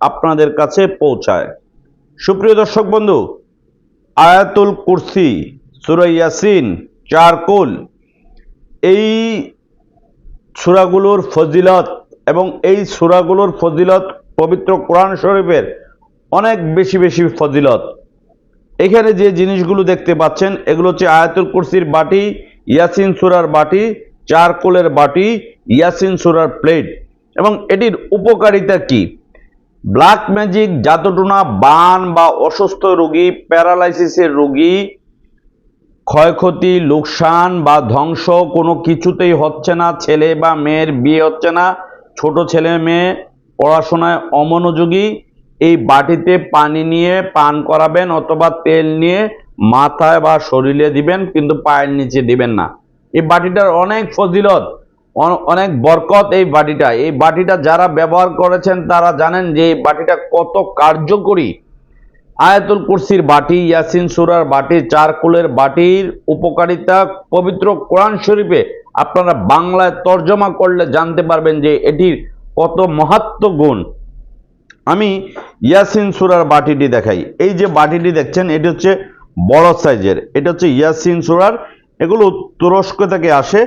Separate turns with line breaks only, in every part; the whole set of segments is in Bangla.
আপনাদের কাছে পৌঁছায়। সুপ্রিয় দর্শক বন্ধু, আয়াতুল কুরসি, সুরা ইয়াসিন চারকুল এই সূরাগুলোর ফজিলত এবং এই সূরাগুলোর ফজিলত পবিত্র কোরআন শরীফের অনেক বেশি বেশি ফজিলত। এখানে যে জিনিসগুলো দেখতে পাচ্ছেন, এগুলো হচ্ছে আয়াতুল কুরসির বাটি, ইয়াসিন সুরার বাটি চারকোলের বাটি, ইয়াসিন সুরার প্লেট। এবং এটির উপকারিতা কি? ব্ল্যাক ম্যাজিক জাদুটুনা বান বা অসুস্থ রোগী, প্যারালাইসিসের রোগী, ক্ষয়ক্ষতি, লোকসান বা ধ্বংস, কোনো কিছুতেই হচ্ছে না, ছেলে বা মেয়ের বিয়ে হচ্ছে না, ছোট ছেলে মেয়ে পড়াশোনায় অমনোযোগী, এই বাটিতে পানি নিয়ে পান করাবেন অথবা তেল নিয়ে মাথায় বা শরীরে দিবেন, কিন্তু পায়ের নিচে দিবেন না। এই বাটিটার অনেক ফজিলত। অনেক বরকত এই বাটিটা। এই বাটিটা যারা ব্যবহার করেছেন, তারা জানেন যে এই বাটিটা কত কার্যকরী। আয়াতুল কুরসির বাটি, ইয়াসিন সুরার বাটি, চারকুলের বাটির উপকারিতা পবিত্র কোরআন শরীফে আপনারা বাংলায় তর্জমা করলে জানতে পারবেন যে এটির কত মাহাত্ম গুণ। আমি ইয়াসিন সুরার বাটিটি দেখাই। এই যে বাটিটি দেখছেন, এটি হচ্ছে বড় সাইজের। এটা হচ্ছে ইয়াসিন সুরার, এগুলো তুরস্ক থেকে আসে।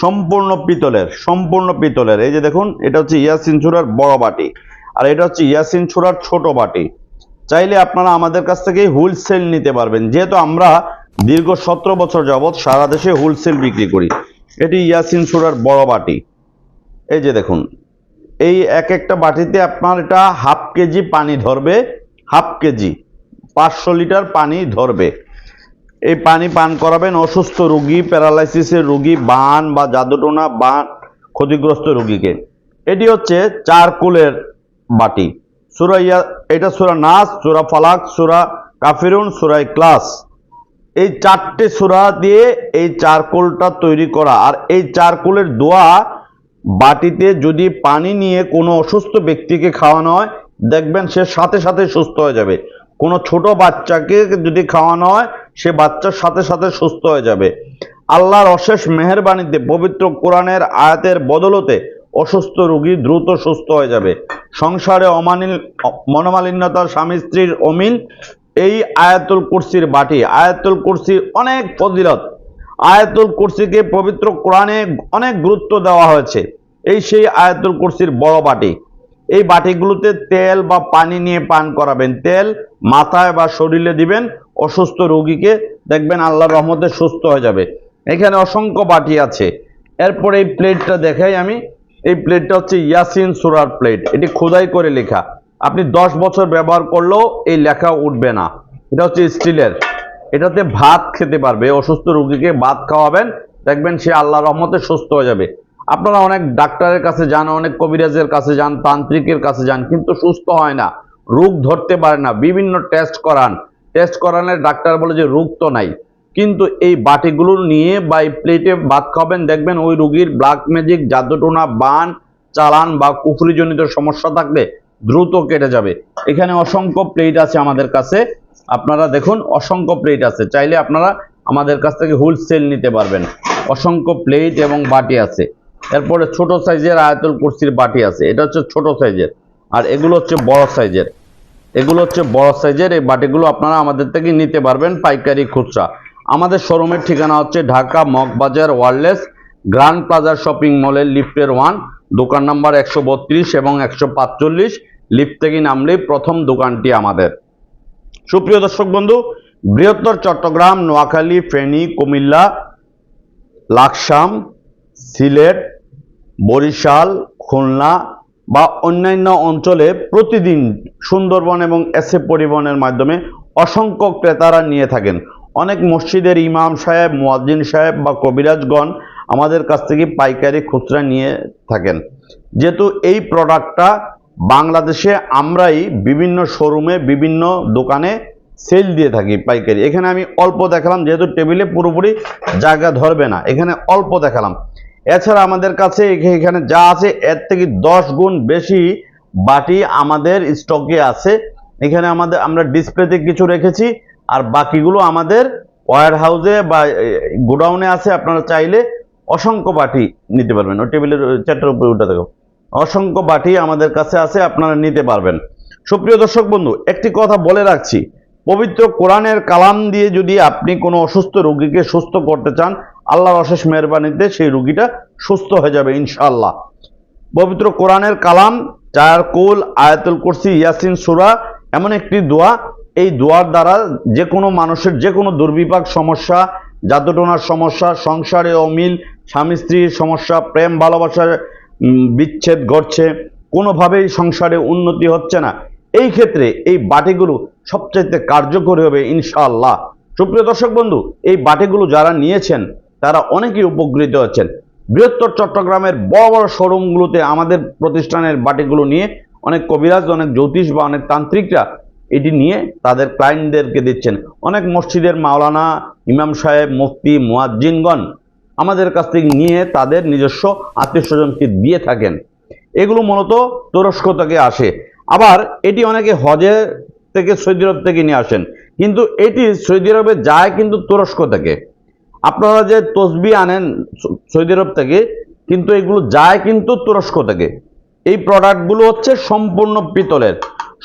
সম্পূর্ণ পিতলের সম্পূর্ণ পিতলের। এই যে দেখুন, এটা হচ্ছে ইয়াসিন সুরার বড় বাটি। আর এটা হচ্ছে ইয়াসিন সুরার ছোট বাটি। চাইলে আপনারা আমাদের কাছ থেকে হোলসেল নিতে পারবেন। যেহেতু আমরা দীর্ঘ সতেরো বছর যাবৎ সারা দেশে হোলসেল বিক্রি করি, এটি ইয়াসিন সুরার বড় বাটি। এই যে দেখুন, এই এক একটা বাটিতে আপনার এটা হাফ কেজি পানি ধরবে, হাফ কেজি, পাঁচশো লিটার পানি ধরবে। এই পানি পান করাবেন অসুস্থ রোগী, প্যারালাইসিসের রোগী, বান বা জাদুটোনা বান ক্ষতিগ্রস্ত রোগীকে। এটি হচ্ছে চারকুলের বাটি। সুরা ইয়া, এটা সুরা নাস, সুরা ফালাক, সুরা কাফিরুন সুরাই ক্লাস এই চারটে সুরা দিয়ে এই চারকোলটা তৈরি করা। আর এই চারকোলের দোয়া বাটিতে যদি পানি নিয়ে কোনো অসুস্থ ব্যক্তিকে খাওয়ানো হয়, দেখবেন সে সাথে সাথে সুস্থ হয়ে যাবে। কোনো ছোট বাচ্চাকে যদি খাওয়ানো হয় সে বাচ্চার সাথে সাথে সুস্থ হয়ে যাবে। আল্লাহর অশেষ মেহেরবাণীতে পবিত্র কোরআনের আয়াতের বদলতে অসুস্থ রোগী দ্রুত সুস্থ হয়ে যাবে। সংসারে অমানিল, মনোমালিন্যতার স্বামী স্ত্রীর অমিল, এই আয়াতুল কুরসির বাটি। আয়াতুল কুরসির অনেক ফজিলত। আয়াতুল কুরসিকে পবিত্র কোরআনে অনেক গুরুত্ব দেওয়া হয়েছে। এই সেই আয়াতুল কুরসির বড় বাটি। এই বাটিগুলোতে তেল বা পানি নিয়ে পান করাবেন। তেল মাথায় বা শরীরে দিবেন। অসুস্থ রোগীকে দেখবেন আল্লাহর রহমতে সুস্থ হয়ে যাবে। এখানে অসংখ্য বাটি আছে। এরপর এই প্লেটটা দেখাই আমি। এই প্লেটটা হচ্ছে ইয়াসিন সুরার প্লেট। এটি খোদাই করে লেখা। আপনি দশ বছর ব্যবহার করলেও এই লেখা উঠবে না। এটা হচ্ছে স্টিলের। এটাতে ভাত খেতে পারবে। অসুস্থ রোগীকে ভাত খাওয়াবেন। দেখবেন সে আল্লাহ রহমতে সুস্থ হয়ে যাবে। আপনারা অনেক ডাক্তারের কাছে যান, অনেক কবিরাজের কাছে যান, তান্ত্রিকের কাছে যান, কিন্তু সুস্থ হয় না। রোগ ধরতে পারে না। বিভিন্ন টেস্ট করান। টেস্ট করালে ডাক্তার বলে যে রোগ তো নাই। কিন্তু এই বাটিগুলো নিয়ে বা প্লেটে ভাত খাবেন, দেখবেন ওই রুগীর ব্ল্যাক ম্যাজিক, জাদুটোনা, বান, চালান বা কুফরিজনিত সমস্যা থাকলে দ্রুত কেটে যাবে। এখানে অসংখ্য প্লেট আছে আমাদের কাছে। আপনারা দেখুন, অসংখ্য প্লেট আছে। চাইলে আপনারা আমাদের কাছ থেকে হোলসেল নিতে পারবেন। অসংখ্য প্লেট এবং বাটি আছে। এরপরে ছোট সাইজের আয়তুল কুরসির বাটি আছে। এটা হচ্ছে ছোট সাইজের। আর এগুলো হচ্ছে বড় সাইজের। এগুলো হচ্ছে বড় সাইজের, এই বাটিগুলো আপনারা আমাদের থেকে নিতে পারবেন, পাইকারি খুচরা। আমাদের শোরুমের ঠিকানা হচ্ছে ঢাকা মগবাজার ওয়ারলেস গ্র্যান্ড প্লাজার শপিং মলের লিফটের ওয়ান, দোকান নাম্বার একশো বত্রিশ এবং একশো পাঁচচল্লিশ। লিফট থেকে নামলেই প্রথম দোকানটি আমাদের। সুপ্রিয় দর্শক বন্ধু, বৃহত্তর চট্টগ্রাম, নোয়াখালী, ফেনী, কুমিল্লা, লাকসাম, সিলেট, বরিশাল, খুলনা বা অন্যান্য অঞ্চলে প্রতিদিন সুন্দরবন এবং এসে পরিবহনের মাধ্যমে অসংখ্য ক্রেতারা নিয়ে থাকেন। অনেক মসজিদের ইমাম সাহেব, মুয়াজ্জিন সাহেব বা কবিরাজগণ আমাদের কাছ থেকে পাইকারি খুচরা নিয়ে থাকেন। যেহেতু এই প্রোডাক্টটা বাংলাদেশে আমরাই বিভিন্ন শোরুমে, বিভিন্ন দোকানে সেল দিয়ে থাকি পাইকারি। এখানে আমি অল্প দেখালাম, যেহেতু টেবিলে পুরোপুরি জায়গা ধরবে না। এখানে অল্প দেখালাম। এছাড়া আমাদের কাছে এখে- এখানে যা আছে, এর থেকে দশ গুণ বেশি বাটি আমাদের স্টকে আছে। এখানে আমাদের আমরা ডিসপ্লেতে কিছু রেখেছি, আর বাকিগুলো আমাদের ওয়ার হাউসে বা গোডাউনে আছে, আপনারা চাইলে অসংখ্য বাটি নিতে পারবেন। ও টেবিলের চারটার উপরে উঠে দেখো। অসংখ্য বাটি আমাদের কাছে আছে, আপনারা নিতে পারবেন। সুপ্রিয় দর্শক বন্ধু, একটি কথা বলে রাখছি। পবিত্র কোরআনের কালাম দিয়ে যদি আপনি কোনো অসুস্থ রোগীকে সুস্থ করতে চান আল্লাহর অশেষ মেহরবানিতে সেই রুগীটা সুস্থ হয়ে যাবে, ইনশাআল্লাহ। পবিত্র কোরআনের কালাম চার কুল, আয়াতুল কুরসি, ইয়াসিন সুরা, এমন একটি দোয়া, এই দোয়ার দ্বারা যে কোনো মানুষের যে কোনো দুর্বিপাক সমস্যা জাদুটোনার সমস্যা, সংসারে অমিল, স্বামী স্ত্রীর সমস্যা, প্রেম, ভালোবাসার বিচ্ছেদ ঘটছে, কোনোভাবেই সংসারে উন্নতি হচ্ছে না। এই ক্ষেত্রে এই বাটিগুলো সবচাইতে কার্যকরী হবে, ইনশাআল্লাহ। সুপ্রিয় দর্শক বন্ধু, এই বাটিগুলো যারা নিয়েছেন তারা অনেকেই উপকৃত হচ্ছেন। বৃহত্তর চট্টগ্রামের বড় বড় শোরুমগুলোতে আমাদের প্রতিষ্ঠানের বাটিগুলো নিয়ে অনেক কবিরাজ, অনেক জ্যোতিষ বা অনেক তান্ত্রিকরা এটি নিয়ে তাদের ক্লায়েন্টদেরকে দিচ্ছেন। অনেক মসজিদের মাওলানা, ইমাম সাহেব, মুফতি, মুয়াজ্জিনগণ আমাদের কাছ থেকে নিয়ে তাদের নিজস্ব আত্মীয় স্বজনকে দিয়ে থাকেন। এগুলো মূলত তুরস্ক থেকে আসে। আবার এটি অনেকে হজে থেকে, সৌদি আরব থেকে নিয়ে আসেন। কিন্তু এটি সৌদি আরবে যায় কিন্তু তুরস্ক থেকে। আপনারা যে তসবি আনেন সৌদি আরব থেকে, কিন্তু এগুলো যায় কিন্তু তুরস্ক থেকে। এই প্রোডাক্টগুলো হচ্ছে সম্পূর্ণ পিতলের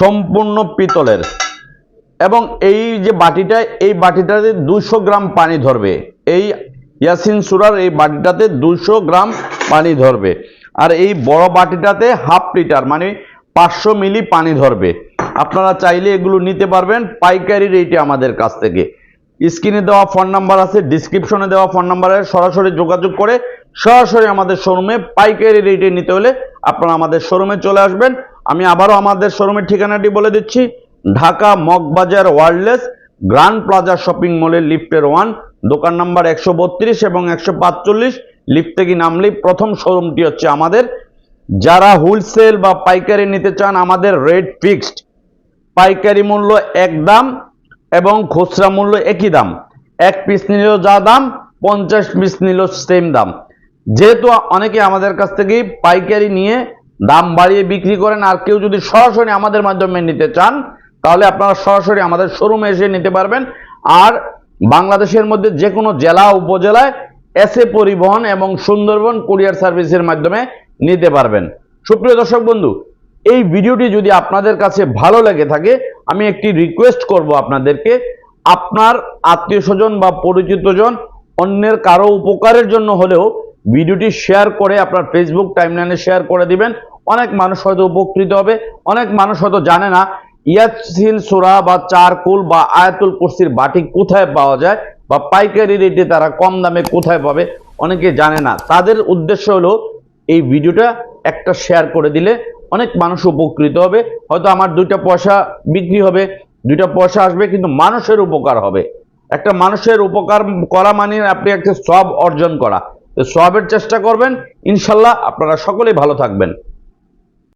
সম্পূর্ণ পিতলের। এবং এই যে বাটিটা, এই বাটিটাতে দুশো গ্রাম পানি ধরবে। এই ইয়াসিন সুরার এই বাটিটাতে দুশো গ্রাম পানি ধরবে। আর এই বড় বাটিটাতে হাফ লিটার মানে পাঁচশো মিলি পানি ধরবে। আপনারা চাইলে এগুলো নিতে পারবেন, পাইকারি রেটে আমাদের কাছ থেকে। স্ক্রিনে দেওয়া ফোন নাম্বার আছে ডিসক্রিপশনে দেওয়া ফোন নাম্বারে সরাসরি যোগাযোগ করে সরাসরি আমাদের শোরুমে পাইকারি রেটে নিতে হলে আপনারা আমাদের শোরুমে চলে আসবেন। আমি আবারও আমাদের শোরুমের ঠিকানাটি বলে দিচ্ছি, Dhaka Moghbazar wireless grand plaza shopping মলের লিফটের ওয়ান, দোকান নাম্বার একশো বত্রিশ এবং একশো পাঁচচল্লিশ। লিফট থেকে নামলেই প্রথম শোরুমটি হচ্ছে আমাদের। যারা হোলসেল বা পাইকারি নিতে চান, আমাদের রেট ফিক্সড পাইকারি মূল্য এক দাম এবং খুচরা মূল্য একই দাম। এক পিস নিলেও যা দাম, পঞ্চাশ পিস নিলেও সেম দাম। যেহেতু অনেকে আমাদের কাছ থেকে পাইকারি নিয়ে দাম বাড়িয়ে বিক্রি করেন, আর কেউ যদি সরাসরি আমাদের মাধ্যমে নিতে চান, তাহলে আপনারা সরাসরি আমাদের শোরুমে এসে নিতে পারবেন। আর বাংলাদেশের মধ্যে যে কোনো জেলা, উপজেলায় এসে পরিবহন এবং সুন্দরবন কুরিয়ার সার্ভিসের মাধ্যমে নিতে পারবেন। সুপ্রিয় দর্শক বন্ধু এই ভিডিওটি যদি আপনাদের কাছে ভালো লেগে থাকে, আমি একটি রিকোয়েস্ট করব আপনাদেরকে। আপনার আত্মীয় স্বজন বা পরিচিতজন অন্যের কারও উপকারের জন্য হলেও ভিডিওটি শেয়ার করে আপনার ফেসবুক টাইমলাইনে শেয়ার করে দিবেন। অনেক মানুষ হয়তো উপকৃত হবে, অনেক মানুষ হয়তো জানে না ইয়াসিন সুরা বা চারকুল বা আয়াতুল কুরসির বাটি কোথায় পাওয়া যায় বা পাইকারি রেটে তারা কম দামে কোথায় পাবে, অনেকে জানে না। তাদের উদ্দেশ্য হলো এই ভিডিওটা একটা শেয়ার করে দিলে অনেক মানুষ উপকৃত হবে, হয়তো আমার দুইটা পয়সা বিক্রি হবে, দুইটা পয়সা আসবে কিন্তু মানুষের উপকার হবে। একটা মানুষের উপকার করা মানে আপনি একটা সব অর্জন করা। সবের চেষ্টা করবেন, ইনশাল্লাহ আপনারা সকলেই ভালো থাকবেন।